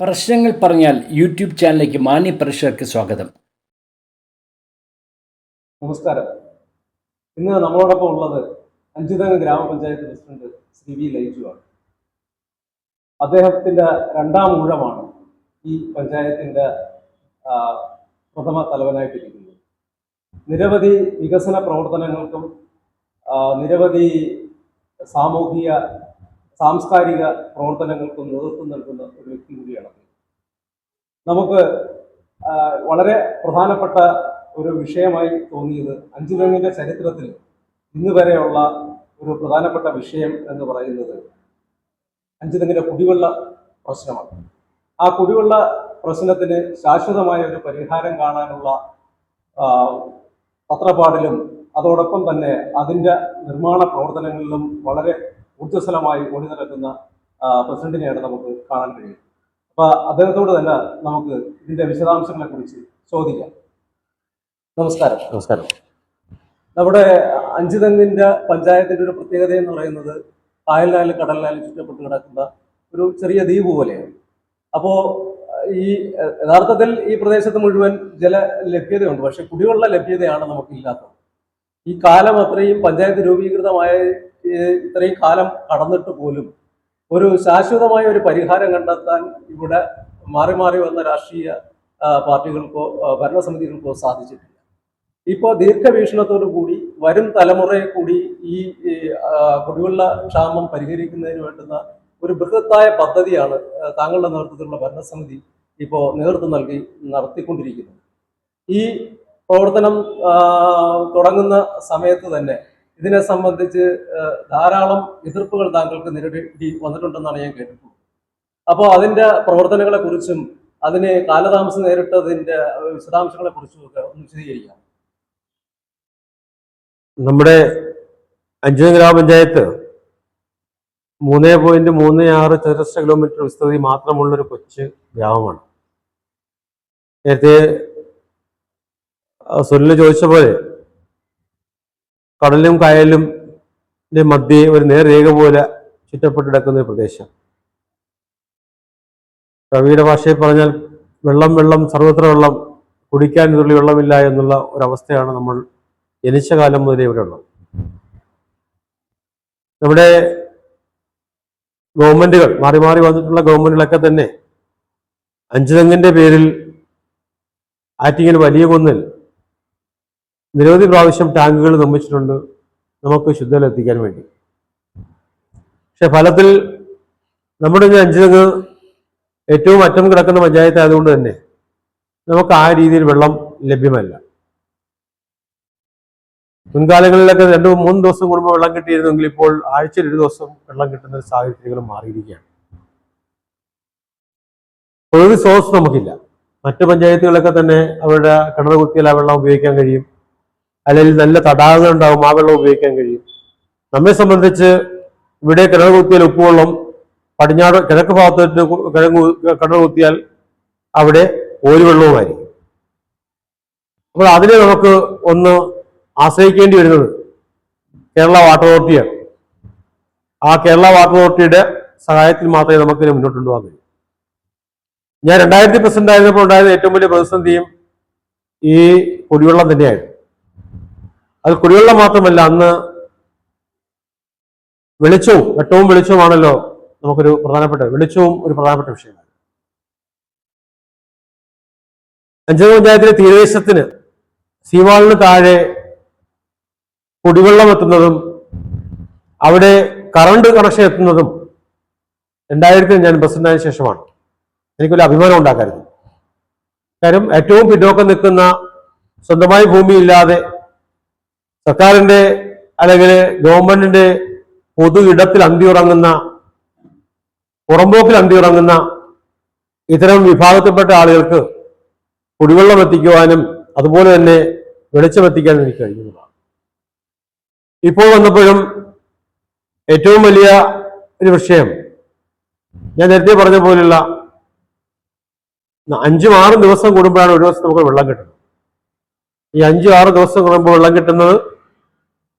പ്രശ്നങ്ങൾ പറഞ്ഞാൽ യൂട്യൂബ് ചാനലിലേക്ക് മാന്യ പ്രേക്ഷകർക്ക് സ്വാഗതം. നമസ്കാരം. ഇന്ന് നമ്മളോടൊപ്പം ഉള്ളത് അഞ്ചുതങ്ങ് ഗ്രാമപഞ്ചായത്ത് പ്രസിഡന്റ് ശ്രീ വി ലൈജു ആണ്. അദ്ദേഹത്തിന്റെ രണ്ടാം ഊഴമാണ് ഈ പഞ്ചായത്തിന്റെ പ്രഥമ തലവനായിട്ടിരിക്കുന്നത്. നിരവധി വികസന പ്രവർത്തനങ്ങൾക്കും നിരവധി സാമൂഹിക സാംസ്കാരിക പ്രവർത്തനങ്ങൾക്കും നേതൃത്വം നൽകുന്ന ഒരു വ്യക്തി കൂടിയാണ്. നമുക്ക് വളരെ പ്രധാനപ്പെട്ട ഒരു വിഷയമായി തോന്നിയത് അഞ്ചുതെങ്ങിന്റെ ചരിത്രത്തിൽ ഇന്ന് വരെയുള്ള ഒരു പ്രധാനപ്പെട്ട വിഷയം എന്ന് പറയുന്നത് അഞ്ചുതെങ്ങിന്റെ കുടിവെള്ള പ്രശ്നമാണ് ആ കുടിവെള്ള പ്രശ്നത്തിന് ശാശ്വതമായ ഒരു പരിഹാരം കാണാനുള്ള പത്രപാടിലും അതോടൊപ്പം തന്നെ അതിന്റെ നിർമ്മാണ പ്രവർത്തനങ്ങളിലും വളരെ ഊർജസ്വലമായി ഓടി നടക്കുന്ന പ്രസിഡന്റിനെയാണ് നമുക്ക് കാണാൻ കഴിയുന്നത് അപ്പൊ അദ്ദേഹത്തോട് തന്നെ നമുക്ക് ഇതിന്റെ വിശദാംശങ്ങളെ കുറിച്ച് ചോദിക്കാം. നമസ്കാരം. നമസ്കാരം. നമ്മുടെ അഞ്ചുതെങ്ങിന്റെ പഞ്ചായത്തിന്റെ ഒരു പ്രത്യേകത എന്ന് പറയുന്നത് കായലിനാലും കടലിനാലും ചുറ്റപ്പെട്ട് കിടക്കുന്ന ഒരു ചെറിയ ദ്വീപ് പോലെയാണ്. അപ്പോ ഈ യഥാർത്ഥത്തിൽ ഈ പ്രദേശത്ത് മുഴുവൻ ജല ലഭ്യതയുണ്ട്. പക്ഷെ കുടിവെള്ള ലഭ്യതയാണ് നമുക്കില്ലാത്തത്. ഈ കാലം അത്രയും പഞ്ചായത്ത് രൂപീകൃതമായ ഇത്രയും കാലം കടന്നിട്ട് പോലും ഒരു ശാശ്വതമായ ഒരു പരിഹാരം കണ്ടെത്താൻ ഇവിടെ മാറി മാറി വന്ന രാഷ്ട്രീയ പാർട്ടികൾക്കോ ഭരണസമിതികൾക്കോ സാധിച്ചിട്ടില്ല. ഇപ്പോൾ ദീർഘവീക്ഷണത്തോടു കൂടി വരും തലമുറയെ കൂടി ഈ കുടിവെള്ള ക്ഷാമം പരിഹരിക്കുന്നതിന് വേണ്ടുന്ന ഒരു ബൃഹത്തായ പദ്ധതിയാണ് താങ്കളുടെ നേതൃത്വത്തിലുള്ള ഭരണസമിതി ഇപ്പോൾ നേതൃത്വം നൽകി നടത്തിക്കൊണ്ടിരിക്കുന്നത്. ഈ പ്രവർത്തനം തുടങ്ങുന്ന സമയത്ത് തന്നെ ഇതിനെ സംബന്ധിച്ച് ധാരാളം എതിർപ്പുകൾ താങ്കൾക്ക് നേരിടേണ്ടി വന്നിട്ടുണ്ടെന്നാണ് ഞാൻ കേട്ടിട്ടുള്ളത്. അപ്പോൾ അതിന്റെ പ്രവർത്തനങ്ങളെ കുറിച്ചും അതിന് കാലതാമസം നേരിട്ടതിന്റെ വിശദാംശങ്ങളെ കുറിച്ചും ഒക്കെ ഒന്ന് വിശദീകരിക്കാം. നമ്മുടെ അഞ്ചു ഗ്രാമപഞ്ചായത്ത് മൂന്ന് പോയിന്റ് മൂന്ന് ആറ് ചതുരശ്ര കിലോമീറ്റർ വിസ്തൃതി മാത്രമുള്ളൊരു കൊച്ചു ഗ്രാമമാണ്. നേരത്തെ സുനിൽ ചോദിച്ച പോലെ കടലും കായലും മധ്യേ ഒരു നേർരേഖ പോലെ ചുറ്റപ്പെട്ട് കിടക്കുന്ന ഒരു പ്രദേശം. കവിയുടെ ഭാഷയിൽ പറഞ്ഞാൽ വെള്ളം വെള്ളം സർവത്ര വെള്ളം കുടിക്കാൻ തുള്ളി വെള്ളമില്ല എന്നുള്ള ഒരവസ്ഥയാണ് നമ്മൾ ജനിച്ച കാലം മുതലേ ഇവിടെ ഉള്ളത്. നമ്മുടെ ഗവൺമെന്റുകൾ മാറി മാറി വന്നിട്ടുള്ള ഗവൺമെന്റുകളൊക്കെ തന്നെ അഞ്ചുതെങ്ങിന്റെ പേരിൽ ആറ്റിങ്ങൽ വലിയ കുന്നിൽ നിരവധി പ്രാവശ്യം ടാങ്കുകൾ നിർമ്മിച്ചിട്ടുണ്ട് നമുക്ക് ശുദ്ധജലം എത്തിക്കാൻ വേണ്ടി. പക്ഷെ ഫലത്തിൽ നമ്മുടെ ഈ അഞ്ചുതങ്ങ് ഏറ്റവും അറ്റം കിടക്കുന്ന പഞ്ചായത്ത് ആയതുകൊണ്ട് തന്നെ നമുക്ക് ആ രീതിയിൽ വെള്ളം ലഭ്യമല്ല. മുൻകാലങ്ങളിലൊക്കെ രണ്ട് മൂന്ന് ദിവസം കൂടുമ്പോൾ വെള്ളം കിട്ടിയിരുന്നെങ്കിൽ ഇപ്പോൾ ആഴ്ചയിൽ ഒരു ദിവസം വെള്ളം കിട്ടുന്ന ഒരു സാഹചര്യങ്ങൾ മാറിയിരിക്കുകയാണ്. ഒരു സോഴ്സ് നമുക്കില്ല. മറ്റു പഞ്ചായത്തുകളൊക്കെ തന്നെ അവരുടെ കിണർ കുത്തിയാൽ ആ വെള്ളം ഉപയോഗിക്കാൻ കഴിയും. അല്ലെങ്കിൽ നല്ല തടാകങ്ങൾ ഉണ്ടാവും ആ വെള്ളം ഉപയോഗിക്കാൻ കഴിയും. നമ്മെ സംബന്ധിച്ച് ഇവിടെ കിണർ കുത്തിയാൽ ഉപ്പുവെള്ളം പടിഞ്ഞാറ് കിഴക്ക് ഭാഗത്തോട്ട് കിഴങ്ങ് കിണർ കുത്തിയാൽ അവിടെ ഒരു വെള്ളവുമായിരിക്കും അപ്പോൾ അതിനെ നമുക്ക് ഒന്ന് ആശ്രയിക്കേണ്ടി വരുന്നത് കേരള വാട്ടർ അതോറിറ്റിയാണ്. ആ കേരള വാട്ടർ അതോറിറ്റിയുടെ സഹായത്തിൽ മാത്രമേ നമുക്ക് മുന്നോട്ട് കൊണ്ടുപോകാൻ കഴിയൂ. ഞാൻ രണ്ടായിരത്തി പ്രസിഡന്റ് ആയിരുന്നപ്പോൾ ഉണ്ടായത് ഏറ്റവും വലിയ പ്രതിസന്ധിയും ഈ കുടിവെള്ളം തന്നെയായിരുന്നു. അത് കുടിവെള്ളം മാത്രമല്ല അന്ന് വെളിച്ചവും വെട്ടവും വെളിച്ചവുമാണല്ലോ നമുക്കൊരു പ്രധാനപ്പെട്ട വെളിച്ചവും ഒരു പ്രധാനപ്പെട്ട വിഷയമാണ് അഞ്ചാം പഞ്ചായത്തിലെ തീരദേശത്തിന് സീവാളിന് താഴെ കുടിവെള്ളം എത്തുന്നതും അവിടെ കറണ്ട് കണക്ഷൻ എത്തുന്നതും രണ്ടായിരത്തിൽ ഞാൻ പ്രസിഡന്റായ ശേഷമാണ്. എനിക്കൊരു അഭിമാനം ഉണ്ടാക്കരുത്. കാര്യം ഏറ്റവും പിന്നോക്കം നിൽക്കുന്ന സ്വന്തമായി ഭൂമിയില്ലാതെ സർക്കാരിന്റെ അല്ലെങ്കിൽ ഗവൺമെന്റിന്റെ പൊതു ഇടത്തിൽ അന്തിയുറങ്ങുന്ന പുറമ്പോക്കിൽ അന്തിയുറങ്ങുന്ന ഇത്തരം വിഭാഗത്തിൽപ്പെട്ട ആളുകൾക്ക് കുടിവെള്ളം എത്തിക്കുവാനും അതുപോലെ തന്നെ വെളിച്ചം എത്തിക്കാനും എനിക്ക് കഴിയുന്നതാണ് ഇപ്പോൾ വന്നപ്പോഴും ഏറ്റവും വലിയ ഒരു വിഷയം ഞാൻ നേരത്തെ പറഞ്ഞ പോലുള്ള അഞ്ചും ആറും ദിവസം കൂടുമ്പോഴാണ് ഒരു ദിവസം നമുക്ക് വെള്ളം കിട്ടുന്നത്. ഈ അഞ്ചും ആറ് ദിവസം കൂടുമ്പോൾ വെള്ളം കിട്ടുന്നത്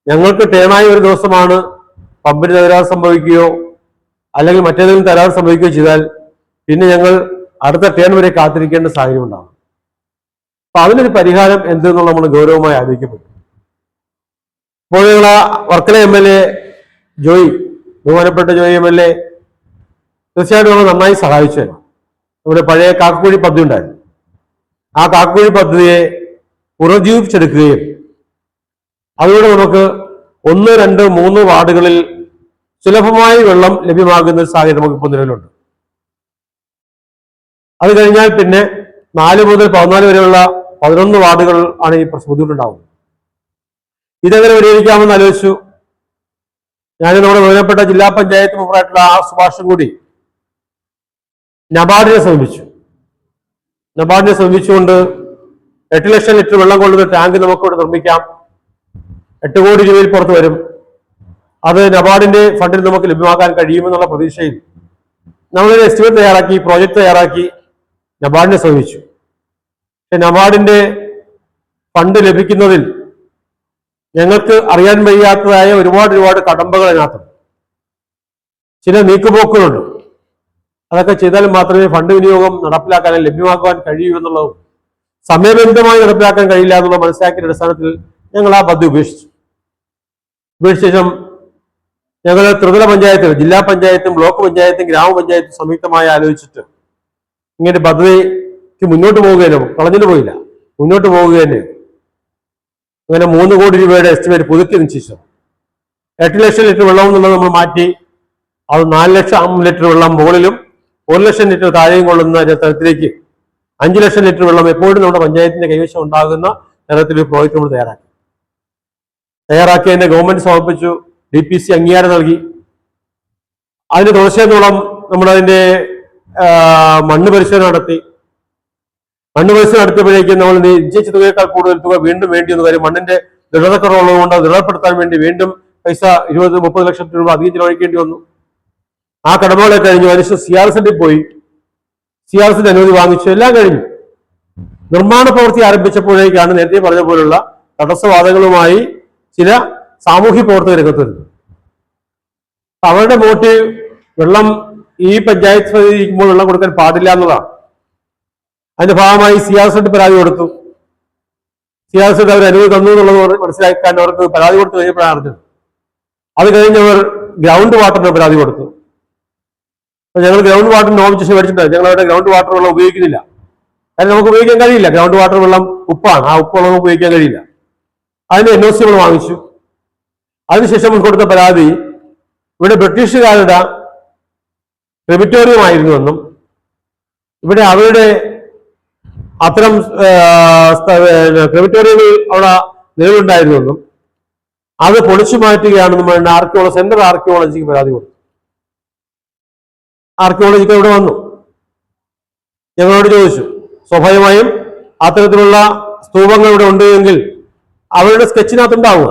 ഞങ്ങൾക്ക് ടേണായ ഒരു ദിവസമാണ് പമ്പിന് തകരാറ് സംഭവിക്കുകയോ അല്ലെങ്കിൽ മറ്റേതെങ്കിലും തകരാറ് സംഭവിക്കുകയോ ചെയ്താൽ പിന്നെ ഞങ്ങൾ അടുത്ത ടേൺ വരെ കാത്തിരിക്കേണ്ട സാഹചര്യം ഉണ്ടാകും. അപ്പൊ അതിനൊരു പരിഹാരം എന്തെന്നുള്ള നമ്മൾ ഗൗരവമായി ആലോചിക്കപ്പെട്ടു ഇപ്പോൾ ഞങ്ങൾ ആ Varkala M L A Joy ബഹുമാനപ്പെട്ട ജോയി എം എൽ എ തീർച്ചയായിട്ടും നമ്മൾ നന്നായി സഹായിച്ചു. നമ്മുടെ പഴയ കാക്കുകുഴി പദ്ധതി ഉണ്ടായിരുന്നു. ആ കാക്കുകുഴി പദ്ധതിയെ പുനർജീവിപ്പിച്ചെടുക്കുകയും അതുകൊണ്ട് നമുക്ക് ഒന്ന് രണ്ട് മൂന്ന് വാർഡുകളിൽ സുലഭമായി വെള്ളം ലഭ്യമാകുന്ന ഒരു സാഹചര്യം നമുക്ക് ഇപ്പോൾ നിലവിലുണ്ട്. അത് കഴിഞ്ഞാൽ പിന്നെ നാല് മുതൽ പതിനാല് വരെയുള്ള പതിനൊന്ന് വാർഡുകൾ ആണ് ഈ ബുദ്ധിമുട്ടുണ്ടാവുന്നത്. ഇതെങ്ങനെ പരിഹരിക്കാമെന്ന് ആലോചിച്ചു. ഞാൻ നമ്മുടെ ബഹുമാനപ്പെട്ട ജില്ലാ പഞ്ചായത്ത് മെമ്പറായിട്ടുള്ള ആ സുഭാഷും കൂടി നബാർഡിനെ സമീപിച്ചു. നബാർഡിനെ സമീപിച്ചുകൊണ്ട് എട്ട് ലക്ഷം ലിറ്റർ വെള്ളം കൊള്ളുന്ന ടാങ്ക് നമുക്കിവിടെ നിർമ്മിക്കാം. എട്ട് കോടി രൂപയിൽ പുറത്ത് വരും. അത് നബാർഡിന്റെ ഫണ്ടിൽ നമുക്ക് ലഭ്യമാക്കാൻ കഴിയുമെന്നുള്ള പ്രതീക്ഷയിൽ നമ്മളൊരു എസ്റ്റിമേറ്റ് തയ്യാറാക്കി പ്രോജക്റ്റ് തയ്യാറാക്കി നബാർഡിനെ സമീപിച്ചു. പക്ഷെ നബാർഡിന്റെ ഫണ്ട് ലഭിക്കുന്നതിൽ ഞങ്ങൾക്ക് അറിയാൻ വയ്യാത്തതായ ഒരുപാട് ഒരുപാട് കടമ്പകൾ അതിനകത്തുണ്ട്. ചില നീക്കുപോക്കുകളുണ്ട്. അതൊക്കെ ചെയ്താൽ മാത്രമേ ഫണ്ട് വിനിയോഗം നടപ്പിലാക്കാൻ ലഭ്യമാക്കുവാൻ കഴിയൂ എന്നുള്ളതും സമയബന്ധിതമായി നടപ്പിലാക്കാൻ കഴിയില്ല എന്നുള്ള മനസ്സിലാക്കിയ അടിസ്ഥാനത്തിൽ ഞങ്ങൾ ആ പദ്ധതി ഉപേക്ഷിച്ചു. ഉപേക്ഷിച്ച ശേഷം ഞങ്ങൾ ത്രിതല പഞ്ചായത്ത് ജില്ലാ പഞ്ചായത്തും ബ്ലോക്ക് പഞ്ചായത്തും ഗ്രാമപഞ്ചായത്തും സംയുക്തമായി ആലോചിച്ചിട്ട് ഇങ്ങനെ പദ്ധതിക്ക് മുന്നോട്ട് പോവുകയല്ലോ കളഞ്ഞിട്ട് പോയില്ല. മുന്നോട്ട് പോവുക തന്നെ അങ്ങനെ മൂന്ന് കോടി രൂപയുടെ എസ്റ്റിമേറ്റ് പുതുക്കി ശേഷം എട്ട് ലക്ഷം ലിറ്റർ വെള്ളം എന്നുള്ളത് നമ്മൾ മാറ്റി അത് നാല് ലക്ഷം ലിറ്റർ വെള്ളം മുകളിലും ഒരു ലക്ഷം ലിറ്റർ താഴെയും കൊള്ളുന്ന തരത്തിലേക്ക് അഞ്ച് ലക്ഷം ലിറ്റർ വെള്ളം എപ്പോഴും നമ്മുടെ പഞ്ചായത്തിന്റെ കൈവശം ഉണ്ടാകുന്ന തരത്തിൽ ഒരു പ്രോജക്റ്റ് നമ്മൾ തയ്യാറാക്കി. തയ്യാറാക്കിയതിന്റെ ഗവൺമെന്റ് സമർപ്പിച്ചു ഡി പി സി അംഗീകാരം നൽകി. അതിന് തുടർച്ചയെന്നോളം നമ്മളതിന്റെ മണ്ണ് പരിശോധന നടത്തി. മണ്ണ് പരിശോധന നടത്തിയപ്പോഴേക്കും നമ്മൾ നിശ്ചയിച്ച തുകയേക്കാൾ കൂടുതൽ തുക വീണ്ടും വേണ്ടി എന്ന് കാര്യം മണ്ണിന്റെ ദൃഢതക്കുറവുള്ളതുകൊണ്ട് ദൃഢപ്പെടുത്താൻ വേണ്ടി വീണ്ടും പൈസ ഇരുപത് മുപ്പത് ലക്ഷം രൂപ അധികം ചിലവഴിക്കേണ്ടി വന്നു. ആ കടമകളെ കഴിഞ്ഞു അതിനുശേഷം സി ആർ എസിന്റെ പോയി. സി ആർ എസിന്റെ അനുമതി വാങ്ങിച്ചു. എല്ലാം കഴിഞ്ഞു. നിർമ്മാണ പ്രവൃത്തി ആരംഭിച്ചപ്പോഴേക്കാണ് നേരത്തെ പറഞ്ഞ പോലുള്ള തടസ്സവാദങ്ങളുമായി ചില സാമൂഹ്യ പ്രവർത്തകർ രംഗത്ത് വരുന്നത് അവരുടെ മോട്ടീവ് വെള്ളം ഈ പഞ്ചായത്ത് പ്രതിനിധിക്കുമ്പോൾ വെള്ളം കൊടുക്കാൻ പാടില്ല എന്നതാണ്. അതിന്റെ ഭാഗമായി സി പരാതി കൊടുത്തു. സി അവർ അനുമതി തന്നു എന്നുള്ളത് മനസ്സിലാക്കാൻ അവർക്ക് പരാതി കൊടുത്തു കഴിഞ്ഞപ്പോഴാണ് അത് കഴിഞ്ഞവർ ഗ്രൗണ്ട് വാട്ടറിന് പരാതി കൊടുത്തു. അപ്പൊ ഞങ്ങൾ ഗ്രൗണ്ട് വാട്ടർ നോമിച്ചേഷൻ മേടിച്ചിട്ടുണ്ട്. ഞങ്ങൾ അവരുടെ ഗ്രൗണ്ട് വാട്ടർ വെള്ളം ഉപയോഗിക്കുന്നില്ല. കാരണം നമുക്ക് ഉപയോഗിക്കാൻ കഴിയില്ല. ഗ്രൗണ്ട് വാട്ടർ വെള്ളം ഉപ്പാണ്. ആ ഉപ്പ് വെള്ളം ഉപയോഗിക്കാൻ കഴിയില്ല. അതിന് എൻ ഒ സി നമ്മൾ വാങ്ങിച്ചു. അതിനുശേഷം നമ്മൾ കൊടുത്ത പരാതി ഇവിടെ ബ്രിട്ടീഷുകാരുടെ ക്രിമിറ്റോറിയം ആയിരുന്നുവെന്നും ഇവിടെ അവരുടെ അത്തരം ക്രിമിറ്റോറിയങ്ങൾ അവിടെ നിലവിലുണ്ടായിരുന്നുവെന്നും അത് പൊളിച്ചു മാറ്റുകയാണെന്നും പറഞ്ഞ ആർക്കിയോളജി സെൻട്രൽ ആർക്കിയോളജിക്ക് പരാതി കൊടുത്തു. ആർക്കിയോളജിക്ക് ഇവിടെ വന്നു. ഞങ്ങളോട് ചോദിച്ചു സ്വാഭാവികമായും അത്തരത്തിലുള്ള സ്തൂപങ്ങൾ ഇവിടെ ഉണ്ട് എങ്കിൽ അവരുടെ സ്കെച്ചിനകത്ത് ഉണ്ടാവുക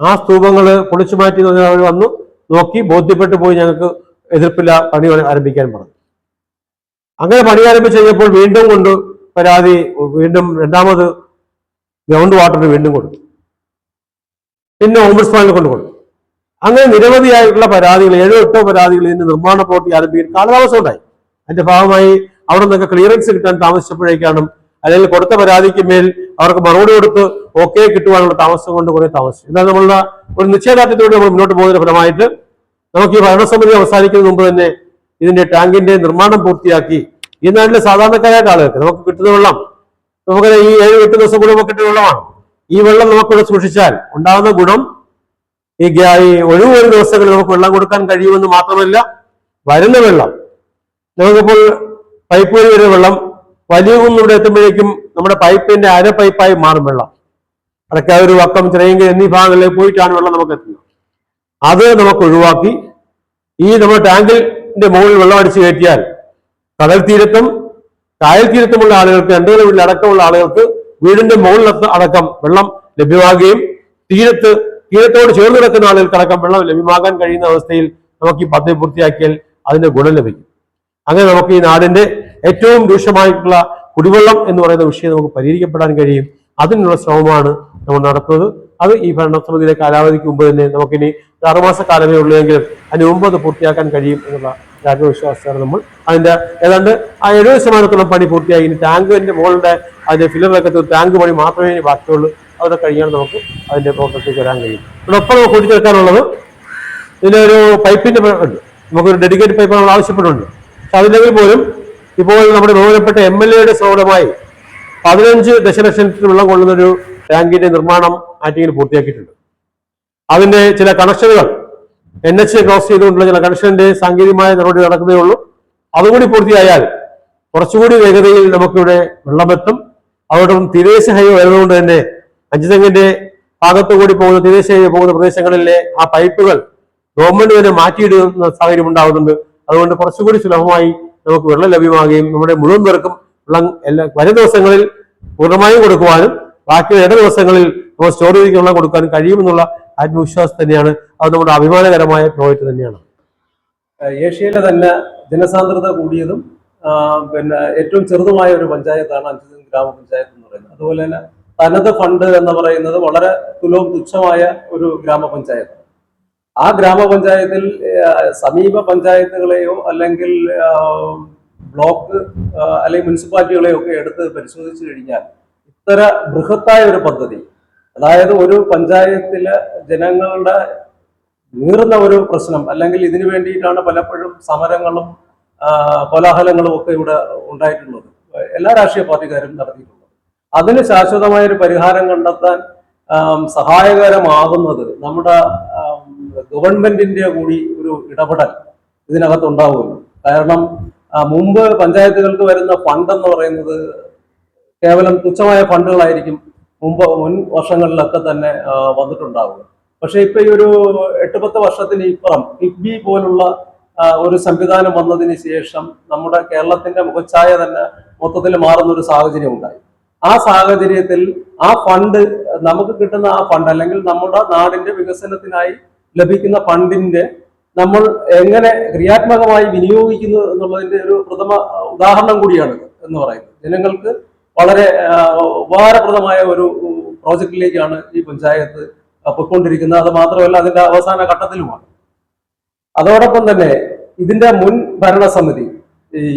ആ സ്തൂപങ്ങൾ പൊളിച്ചു മാറ്റി അവർ വന്നു നോക്കി ബോധ്യപ്പെട്ടു പോയി ഞങ്ങൾക്ക് എതിർപ്പില്ല പണി ആരംഭിക്കാൻ പറഞ്ഞു. അങ്ങനെ പണി ആരംഭിച്ച് കഴിഞ്ഞപ്പോൾ വീണ്ടും കൊണ്ട് പരാതി വീണ്ടും രണ്ടാമത് ഗ്രൗണ്ട് വാട്ടറിന് വീണ്ടും കൊടുത്തു. പിന്നെ ഓംബുഡ്സ്മാനിൽ കൊണ്ട് കൊടുത്തു. അങ്ങനെ നിരവധിയായിട്ടുള്ള പരാതികൾ ഏഴോ എട്ടോ പരാതികൾ ഇതിന്റെ നിർമ്മാണ പ്രവൃത്തി ആരംഭിക്കാൻ കാലതാമസം ഉണ്ടായി. അതിന്റെ ഭാഗമായി അവിടെ നിന്നൊക്കെ ക്ലിയറൻസ് കിട്ടാൻ താമസിച്ചപ്പോഴേക്കാണ് അല്ലെങ്കിൽ കൊടുത്ത പരാതിക്ക് മേൽ അവർക്ക് മറുപടി കൊടുത്ത് ഓക്കെ കിട്ടുവാനുള്ള താമസം കൊണ്ട് കുറെ താമസിച്ചു. എന്നാൽ നമ്മളുടെ ഒരു നിശ്ചയദാർഢ്യത്തോടെ നമ്മൾ മുന്നോട്ട് പോകുന്ന ഫലമായിട്ട്. നമുക്ക് ഈ ഭരണസമിതി അവസാനിക്കുന്നതിന് മുമ്പ് തന്നെ ഇതിന്റെ ടാങ്കിന്റെ നിർമ്മാണം പൂർത്തിയാക്കി ഈ നാട്ടിലെ സാധാരണക്കാരായ ആളുകൾക്ക് നമുക്ക് കിട്ടുന്ന വെള്ളം നമുക്ക് ഈ ഏഴ് എട്ട് ദിവസം കൂടെ നമുക്ക് കിട്ടുന്ന വെള്ളമാണ്. ഈ വെള്ളം നമുക്കിവിടെ സൂക്ഷിച്ചാൽ ഉണ്ടാകുന്ന ഗുണം ഈ ഒഴിവ് ഒരു ദിവസങ്ങളിൽ നമുക്ക് വെള്ളം കൊടുക്കാൻ കഴിയുമെന്ന് മാത്രമല്ല വരുന്ന വെള്ളം. നമുക്കിപ്പോൾ പൈപ്പ് വഴി വരുന്ന വെള്ളം വലിയ കുന്നിവിടെ എത്തുമ്പോഴേക്കും നമ്മുടെ പൈപ്പിന്റെ അര പൈപ്പായി മാറും വെള്ളം. അടക്കാവൂർ വക്കം ചിറയെങ്കിൽ എന്നീ ഭാഗങ്ങളിലേക്ക് പോയിട്ടാണ് വെള്ളം നമുക്ക് എത്തുന്നത്. അത് നമുക്ക് ഒഴിവാക്കി ഈ നമ്മുടെ ടാങ്കിന്റെ മുകളിൽ വെള്ളം അടിച്ചു കയറ്റിയാൽ കടൽ തീരത്തും കായൽ തീരത്തുമുള്ള ആളുകൾക്ക് രണ്ടുകില വീട്ടിൽ അടക്കമുള്ള ആളുകൾക്ക് വീടിന്റെ മുകളിലത്ത് അടക്കം വെള്ളം ലഭ്യമാകുകയും തീരത്ത് തീരത്തോട് ചേർന്ന് കിടക്കുന്ന ആളുകൾക്ക് അടക്കം വെള്ളം ലഭ്യമാകാൻ കഴിയുന്ന അവസ്ഥയിൽ നമുക്ക് ഈ പദ്ധതി പൂർത്തിയാക്കിയാൽ അതിന്റെ ഗുണം ലഭിക്കും. അങ്ങനെ നമുക്ക് ഈ നാടിന്റെ ഏറ്റവും രൂക്ഷമായിട്ടുള്ള കുടിവെള്ളം എന്ന് പറയുന്ന വിഷയം നമുക്ക് പരിഹരിക്കപ്പെടാൻ കഴിയും. അതിനുള്ള ശ്രമമാണ് നമ്മൾ നടത്തുന്നത്. അത് ഈ ഭരണസമിതിയുടെ കാലാവധിക്ക് മുമ്പ് തന്നെ നമുക്കിനി ആറുമാസ കാലമേ ഉള്ളൂ എങ്കിലും അതിന് മുമ്പ് അത് പൂർത്തിയാക്കാൻ കഴിയും എന്നുള്ള ആത്മവിശ്വാസത്താണ് നമ്മൾ അതിന്റെ ഏതാണ്ട് ആ എഴുപത് ശതമാനത്തോളം പണി പൂർത്തിയായി. ഇനി ടാങ്കിന്റെ മുകളുടെ അതിന്റെ ഫില്ലറിലൊക്കെ ടാങ്ക് പണി മാത്രമേ ഇനി ബാക്കിയുള്ളൂ. അവിടെ കഴിഞ്ഞാൽ നമുക്ക് അതിന്റെ പ്രവർത്തനത്തിലേക്ക് വരാൻ കഴിയും. ഒപ്പം നമുക്ക് കൂട്ടിച്ചേർക്കാനുള്ളത് ഇതിനൊരു പൈപ്പിന്റെ ഉണ്ട്. നമുക്കൊരു ഡെഡിക്കേറ്റഡ് പൈപ്പ് നമ്മൾ ആവശ്യപ്പെടുന്നുണ്ട്. പക്ഷെ അതില്ലെങ്കിൽ പോലും ഇപ്പോൾ നമ്മുടെ ബഹുമാനപ്പെട്ട എം എൽ എയുടെ സൗകര്യമായി പതിനഞ്ച് ദശലക്ഷം ലിറ്റർ വെള്ളം കൊള്ളുന്ന ഒരു ടാങ്കിന്റെ നിർമ്മാണം ആറ്റിങ്ങിൽ പൂർത്തിയാക്കിയിട്ടുണ്ട്. അതിന്റെ ചില കണക്ഷനുകൾ എൻ എച്ച് ക്രോസ് ചെയ്തുകൊണ്ടുള്ള ചില കണക്ഷന്റെ സാങ്കേതികമായ നടപടി നടക്കുന്നേ ഉള്ളൂ. അതുകൂടി പൂർത്തിയായാൽ കുറച്ചുകൂടി വേഗതയിൽ നമുക്കിവിടെ വെള്ളമെത്തും. അതോടൊപ്പം തിരേശ ഹൈവേ വരുന്നതുകൊണ്ട് തന്നെ അഞ്ചുതെങ്ങിന്റെ ഭാഗത്തു കൂടി പോകുന്ന തിരേശ ഹൈവേ പോകുന്ന പ്രദേശങ്ങളിലെ ആ പൈപ്പുകൾ ഗവൺമെന്റ് തന്നെ മാറ്റിയിടുന്ന സാഹചര്യം ഉണ്ടാകുന്നുണ്ട്. അതുകൊണ്ട് കുറച്ചുകൂടി സുലഭമായി നമുക്ക് വെള്ളം ലഭ്യമാകുകയും നമ്മുടെ മുഴുവൻ പേർക്കും വെള്ളം എല്ലാ വരും ദിവസങ്ങളിൽ പൂർണമായും കൊടുക്കുവാനും ബാക്കി ഇട ദിവസങ്ങളിൽ നമ്മൾ സ്റ്റോർ ചെയ്ത് വെള്ളം കൊടുക്കാനും കഴിയുമെന്നുള്ള ആത്മവിശ്വാസം തന്നെയാണ്. അത് നമ്മുടെ അഭിമാനകരമായ പ്രോജക്റ്റ് തന്നെയാണ്. ഏഷ്യയിലെ തന്നെ ജനസാന്ദ്രത കൂടിയതും പിന്നെ ഏറ്റവും ചെറുതുമായ ഒരു പഞ്ചായത്താണ് അഞ്ചുതം ഗ്രാമപഞ്ചായത്ത് എന്ന് പറയുന്നത്. അതുപോലെ തന്നെ തനത് ഫണ്ട് എന്ന് പറയുന്നത് വളരെ തുലവും തുച്ഛമായ ഒരു ഗ്രാമപഞ്ചായത്ത് ആ ഗ്രാമപഞ്ചായത്തിൽ സമീപ പഞ്ചായത്തുകളെയോ അല്ലെങ്കിൽ ബ്ലോക്ക് അല്ലെങ്കിൽ മുനിസിപ്പാലിറ്റികളെയോ ഒക്കെ എടുത്ത് പരിശോധിച്ചു കഴിഞ്ഞാൽ ഇത്ര ബൃഹത്തായ ഒരു പദ്ധതി അതായത് ഒരു പഞ്ചായത്തിലെ ജനങ്ങളുടെ നീറുന്ന ഒരു പ്രശ്നം അല്ലെങ്കിൽ ഇതിനു വേണ്ടിയിട്ടാണ് പലപ്പോഴും സമരങ്ങളും കോലാഹലങ്ങളും ഒക്കെ ഇവിടെ ഉണ്ടായിട്ടുള്ളത്. എല്ലാ രാഷ്ട്രീയ പാർട്ടിക്കാരും നടത്തിയിട്ടുള്ളത് അതിന് ശാശ്വതമായ ഒരു പരിഹാരം കണ്ടെത്താൻ സഹായകരമാകുന്നത് നമ്മുടെ ഗവൺമെന്റിന്റെ കൂടി ഒരു ഇടപെടൽ ഇതിനകത്ത് ഉണ്ടാവുമല്ലോ കാരണം മുമ്പ് പഞ്ചായത്തുകൾക്ക് വരുന്ന ഫണ്ട് എന്ന് പറയുന്നത് കേവലം തുച്ഛമായ ഫണ്ടുകളായിരിക്കും മുമ്പ് മുൻ വർഷങ്ങളിലൊക്കെ തന്നെ വന്നിട്ടുണ്ടാവുക. പക്ഷെ ഇപ്പൊ ഈ ഒരു എട്ട് പത്ത് വർഷത്തിന് ഇപ്പുറം കിഫ്ബി പോലുള്ള ഒരു സംവിധാനം വന്നതിന് ശേഷം നമ്മുടെ കേരളത്തിന്റെ മുഖച്ഛായ തന്നെ മൊത്തത്തിൽ മാറുന്ന ഒരു സാഹചര്യം ഉണ്ടായി. ആ സാഹചര്യത്തിൽ ആ ഫണ്ട് നമുക്ക് കിട്ടുന്ന ആ ഫണ്ട് അല്ലെങ്കിൽ നമ്മുടെ നാടിന്റെ വികസനത്തിനായി ലഭിക്കുന്ന ഫണ്ടിന്റെ നമ്മൾ എങ്ങനെ ക്രിയാത്മകമായി വിനിയോഗിക്കുന്നു എന്നുള്ളതിന്റെ ഒരു പ്രഥമ ഉദാഹരണം കൂടിയാണ് എന്ന് പറയുന്നത്. ജനങ്ങൾക്ക് വളരെ ഉപകാരപ്രദമായ ഒരു പ്രോജക്റ്റിലേക്കാണ് ഈ പഞ്ചായത്ത് പൊയ്ക്കൊണ്ടിരിക്കുന്നത്. അത് മാത്രമല്ല അതിന്റെ അവസാന ഘട്ടത്തിലുമാണ്. അതോടൊപ്പം തന്നെ ഇതിന്റെ മുൻ ഭരണസമിതി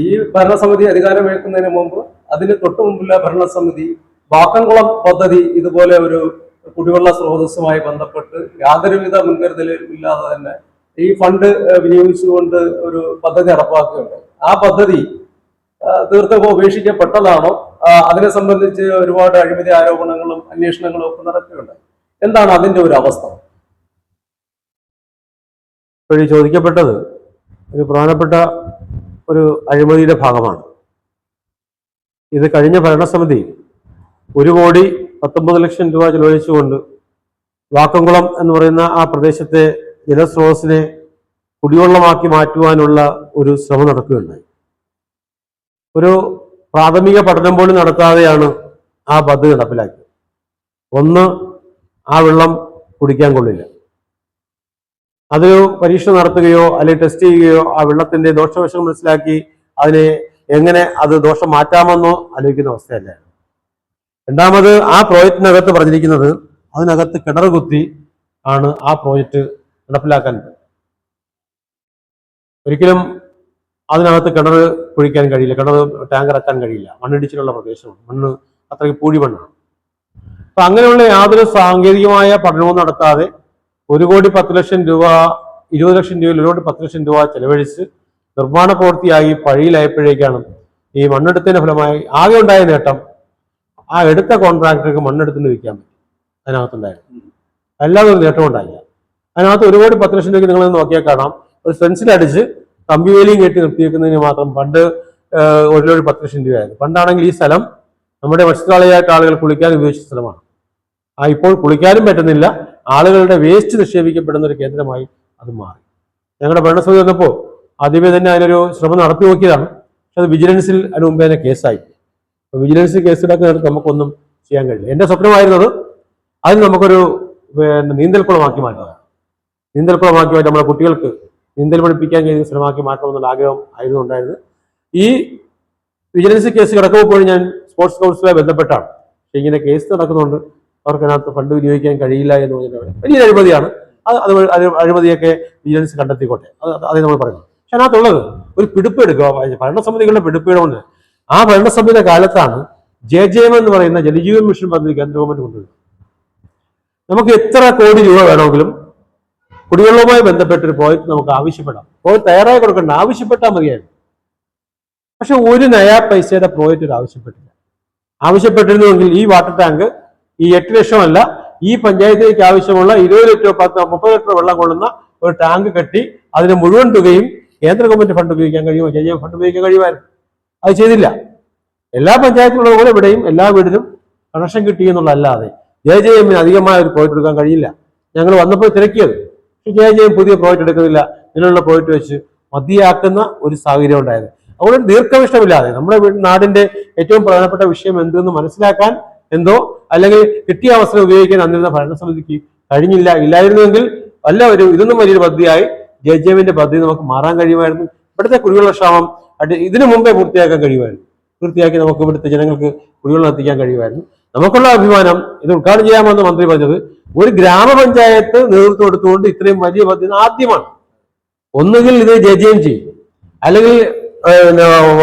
ഈ ഭരണസമിതി അധികാരമേൽക്കുന്നതിന് മുമ്പ് അതിന് തൊട്ടു മുമ്പുള്ള ഭരണസമിതി വാക്കംകുളം പദ്ധതി ഇതുപോലെ ഒരു കുടിവെള്ള സ്രോതസ്സുമായി ബന്ധപ്പെട്ട് യാതൊരുവിധ മുൻകരുതലും ഇല്ലാതെ തന്നെ ഈ ഫണ്ട് വിനിയോഗിച്ചുകൊണ്ട് ഒരു പദ്ധതി നടപ്പാക്കുകയുണ്ട് ആ പദ്ധതി തീർത്ഥം ഉപേക്ഷിക്കപ്പെട്ടതാണോ? അതിനെ സംബന്ധിച്ച് ഒരുപാട് അഴിമതി ആരോപണങ്ങളും അന്വേഷണങ്ങളും ഒക്കെ നടക്കുകയുണ്ട് എന്താണ് അതിന്റെ ഒരു അവസ്ഥ? വഴി ചോദിക്കപ്പെട്ടത് ഒരു പ്രധാനപ്പെട്ട ഒരു അഴിമതിയുടെ ഭാഗമാണ്. ഇത് കഴിഞ്ഞ ഭരണസമിതി ഒരു കോടി പത്തൊമ്പത് ലക്ഷം രൂപ ചെലവഴിച്ചുകൊണ്ട് വാക്കംകുളം എന്ന് പറയുന്ന ആ പ്രദേശത്തെ ജലസ്രോതസ്സിനെ കുടിവെള്ളമാക്കി മാറ്റുവാനുള്ള ഒരു ശ്രമം നടക്കുകയുണ്ടായി. ഒരു പ്രാഥമിക പഠനം പോലും നടത്താതെയാണ് ആ പദ്ധതി നടപ്പിലാക്കിയത്. ഒന്ന് ആ വെള്ളം കുടിക്കാൻ കൊള്ളില്ല. അതൊരു പരീക്ഷ നടത്തുകയോ അല്ലെങ്കിൽ ടെസ്റ്റ് ചെയ്യുകയോ ആ വെള്ളത്തിന്റെ ദോഷവശം മനസ്സിലാക്കി അതിനെ എങ്ങനെ അത് ദോഷം മാറ്റാമെന്നോ ആലോചിക്കുന്ന അവസ്ഥയല്ല. രണ്ടാമത് ആ പ്രോജക്റ്റിനകത്ത് പറഞ്ഞിരിക്കുന്നത് അതിനകത്ത് കിണർ കുത്തി ആണ് ആ പ്രോജക്റ്റ് നടപ്പിലാക്കാൻ. ഒരിക്കലും അതിനകത്ത് കിണർ കുഴിക്കാൻ കഴിയില്ല കിണർ ടാങ്കർ ഇറക്കാൻ കഴിയില്ല. മണ്ണിടിച്ചിലുള്ള പ്രദേശമാണ്. മണ്ണ് അത്രയ്ക്ക് പൂഴി മണ്ണാണ് അപ്പൊ അങ്ങനെയുള്ള യാതൊരു സാങ്കേതികമായ പഠനവും നടത്താതെ ഒരു കോടി പത്ത് ലക്ഷം രൂപ ഇരുപത് ലക്ഷം രൂപയിൽ ഒരു കോടി പത്ത് ലക്ഷം രൂപ ചെലവഴിച്ച് നിർമ്മാണ പ്രവൃത്തിയായി പഴിയിലായപ്പോഴേക്കാണ് ഈ മണ്ണെടുത്തതിന്റെ ഫലമായി ആകെ ഉണ്ടായ നേട്ടം ആ എടുത്ത കോൺട്രാക്ടർക്ക് മണ്ണെടുത്തിന് വിൽക്കാൻ പറ്റും. അതിനകത്തുണ്ടായിരുന്നു അല്ലാതെ ഒരു നേട്ടം ഉണ്ടായില്ല. അതിനകത്ത് ഒരുപാട് പത്ത് ലക്ഷം രൂപയ്ക്ക് നിങ്ങൾ നോക്കിയാൽ കാണാം. ഒരു ഫെൻസിലടിച്ച് കമ്പി വേലിയും കെട്ടി നിർത്തിയേക്കുന്നതിന് മാത്രം പണ്ട് ഒരു ലോഡ് പത്ത് ലക്ഷം രൂപയായിരുന്നു. പണ്ടാണെങ്കിൽ ഈ സ്ഥലം നമ്മുടെ മത്സ്യത്തൊഴിലാളിയായിട്ട് ആളുകൾ കുളിക്കാൻ ഉപയോഗിച്ച സ്ഥലമാണ്. ആ ഇപ്പോൾ കുളിക്കാനും പറ്റുന്നില്ല. ആളുകളുടെ വേസ്റ്റ് നിക്ഷേപിക്കപ്പെടുന്ന ഒരു കേന്ദ്രമായി അത് മാറി. ഞങ്ങളുടെ ഭരണസമിതി വന്നപ്പോൾ ആദ്യമേ തന്നെ അതിനൊരു ശ്രമം നടത്തി നോക്കിയതാണ്. പക്ഷെ അത് വിജിലൻസിൽ അതിന് മുമ്പേ തന്നെ കേസായി വിജിലൻസ് കേസിലൊക്കെ നമുക്കൊന്നും ചെയ്യാൻ കഴിയില്ല. എന്റെ സ്വപ്നമായിരുന്നത് അതിന് നമുക്കൊരു പിന്നെ നീന്തൽക്കുളമാക്കി മാറ്റുക. നീന്തൽക്കുളമാക്കി മാറ്റി നമ്മുടെ കുട്ടികൾക്ക് നീന്തൽ പഠിപ്പിക്കാൻ കഴിയുന്ന സ്ഥലമാക്കി മാറ്റണമെന്നുള്ള ആഗ്രഹം ആയിരുന്നു ഉണ്ടായിരുന്നത്. ഈ വിജിലൻസ് കേസ് കിടക്കുമ്പോൾ ഞാൻ സ്പോർട്സ് കൗൺസിലുമായി ബന്ധപ്പെട്ടാണ്. പക്ഷേ ഇങ്ങനെ കേസ് നടക്കുന്നുണ്ട്. അവർക്ക് അതിനകത്ത് ഫണ്ട് വിനിയോഗിക്കാൻ കഴിയില്ല എന്ന് പറഞ്ഞിട്ട് വലിയൊരു അഴിമതിയാണ്. അത് അത് അഴിമതിയൊക്കെ വിജിലൻസ് കണ്ടെത്തിക്കോട്ടെ. അത് അത് അതേ നമ്മൾ പറയുന്നത് പക്ഷെ അതിനകത്തുള്ളത് ഒരു പിടിപ്പ് എടുക്കുക. ഭരണസമിതികളുടെ പിടിപ്പിടമുണ്ട് ആ ഭരണസമിതിയുടെ കാലത്താണ് ജെ ജെ എം എന്ന് പറയുന്ന ജലജീവൻ മിഷൻ പദ്ധതി കേന്ദ്ര ഗവൺമെന്റ് കൊണ്ടുവരുന്നത് നമുക്ക് എത്ര കോടി രൂപ വേണമെങ്കിലും കുടിവെള്ളവുമായി ബന്ധപ്പെട്ട ഒരു പ്രോജക്റ്റ് നമുക്ക് ആവശ്യപ്പെടാം. പ്രോജക്റ്റ് തയ്യാറായി കൊടുക്കണ്ട. ആവശ്യപ്പെട്ടാൽ മതിയായിരുന്നു. പക്ഷെ ഒരു നയാ പൈസയുടെ പ്രോജക്റ്റ് ആവശ്യപ്പെട്ടില്ല. ആവശ്യപ്പെട്ടിരുന്നുവെങ്കിൽ ഈ വാട്ടർ ടാങ്ക് ഈ എട്ട് ലക്ഷമല്ല ഈ പഞ്ചായത്തിലേക്ക് ആവശ്യമുള്ള ഇരുപത് ലിറ്റർ പത്ത് മുപ്പത് ലിറ്റർ വെള്ളം കൊള്ളുന്ന ഒരു ടാങ്ക് കെട്ടി അതിന് മുഴുവൻ തുകയും കേന്ദ്ര ഗവൺമെന്റ് ഫണ്ട് ഉപയോഗിക്കാൻ കഴിയുമോ? ജെ ഫണ്ട് ഉപയോഗിക്കാൻ കഴിയുമായിരുന്നു. അത് ചെയ്തില്ല. എല്ലാ പഞ്ചായത്തിലുള്ള പോലെ ഇവിടെയും എല്ലാ വീടിനും കണക്ഷൻ കിട്ടി എന്നുള്ളതല്ലാതെ ജെ ജെ എമ്മിന് അധികമായ ഒരു പ്രോജക്റ്റ് എടുക്കാൻ കഴിയില്ല. ഞങ്ങൾ വന്നപ്പോൾ തിരക്കിയത്. ജെ ജെ എം പുതിയ പ്രോജക്റ്റ് എടുക്കുന്നില്ല. ഇതിനുള്ള പ്രോജക്റ്റ് വെച്ച് മതിയാക്കുന്ന ഒരു സാഹചര്യം ഉണ്ടായത്. അതുകൊണ്ട് ദീർഘവിഷ്ടമില്ലാതെ നമ്മുടെ നാടിന്റെ ഏറ്റവും പ്രധാനപ്പെട്ട വിഷയം എന്തെന്ന് മനസ്സിലാക്കാൻ എന്തോ അല്ലെങ്കിൽ കിട്ടിയ അവസരം ഉപയോഗിക്കാൻ അന്നിരുന്ന ഭരണസമിതിക്ക് കഴിഞ്ഞില്ല. ഇല്ലായിരുന്നുവെങ്കിൽ വല്ല ഒരു ഇതൊന്നും വലിയൊരു പദ്ധതിയായി ജെ ജെ എമ്മിന്റെ പദ്ധതി നമുക്ക് മാറാൻ കഴിയുമായിരുന്നു. ഇവിടുത്തെ കുടിവെള്ള ക്ഷാമം ഇതിനു മുമ്പേ പൂർത്തിയാക്കാൻ കഴിയുമായിരുന്നു. പൂർത്തിയാക്കി നമുക്ക് ഇവിടുത്തെ ജനങ്ങൾക്ക് കുടിവെള്ളം എത്തിക്കാൻ കഴിയുമായിരുന്നു. നമുക്കുള്ള അഭിമാനം ഇത് ഉദ്ഘാടനം ചെയ്യാമെന്ന് മന്ത്രി പറഞ്ഞത് ഒരു ഗ്രാമപഞ്ചായത്ത് നേതൃത്വം എടുത്തുകൊണ്ട് ഇത്രയും വലിയ പദ്ധതി ആദ്യമാണ്. ഒന്നുകിൽ ഇത് ജജയും ചെയ്യും. അല്ലെങ്കിൽ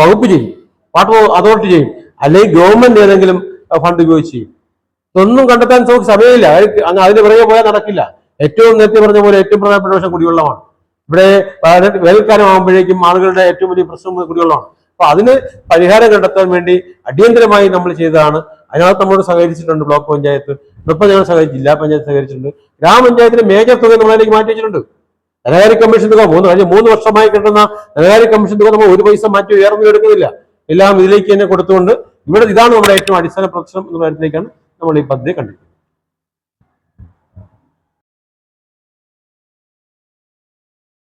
വകുപ്പ് ചെയ്യും. വാട്ടർ അതോറിറ്റി ചെയ്യും. അല്ലെങ്കിൽ ഗവൺമെന്റ് ഏതെങ്കിലും ഫണ്ട് ഉപയോഗിച്ച് ചെയ്യും. ഇതൊന്നും കണ്ടെത്താൻ നമുക്ക് സമയമില്ല. അത് അങ്ങ് അതിന് പിറകെ പോയാൽ നടക്കില്ല. ഏറ്റവും നേരത്തെ പറഞ്ഞ പോലെ ഏറ്റവും പ്രധാനപ്പെട്ട വർഷം കുടിവെള്ളമാണ്. ഇവിടെ വേനൽക്കാലമാകുമ്പോഴേക്കും ആളുകളുടെ ഏറ്റവും വലിയ പ്രശ്നം കുടിവെള്ളമാണ്. അപ്പൊ അതിന് പരിഹാരം കണ്ടെത്താൻ വേണ്ടി അടിയന്തരമായി നമ്മൾ ചെയ്തതാണ്. അതിനകത്ത് നമ്മളോട് സഹകരിച്ചിട്ടുണ്ട് ബ്ലോക്ക് പഞ്ചായത്ത്. ഇപ്പം ഞങ്ങൾ സഹകരിച്ചു ജില്ലാ പഞ്ചായത്ത് സഹകരിച്ചിട്ടുണ്ട്. ഗ്രാമപഞ്ചായത്തിന് മേജർ തുക നമ്മളതിലേക്ക് മാറ്റി വെച്ചിട്ടുണ്ട്. ധനകാര്യ കമ്മീഷൻ തുക മൂന്ന് കഴിഞ്ഞ മൂന്ന് വർഷമായി കിട്ടുന്ന ധനകാര്യ കമ്മീഷൻ തുക നമ്മൾ ഒരു പൈസ മാറ്റി ഉയർന്നു എടുക്കുന്നില്ല. എല്ലാം ഇതിലേക്ക് തന്നെ കൊടുത്തുകൊണ്ട് ഇവിടെ ഇതാണ് നമ്മുടെ ഏറ്റവും അടിസ്ഥാന പ്രശ്നം എന്ന കാര്യത്തിലേക്കാണ് നമ്മൾ ഈ പദ്ധതി കണ്ടിട്ടുള്ളത്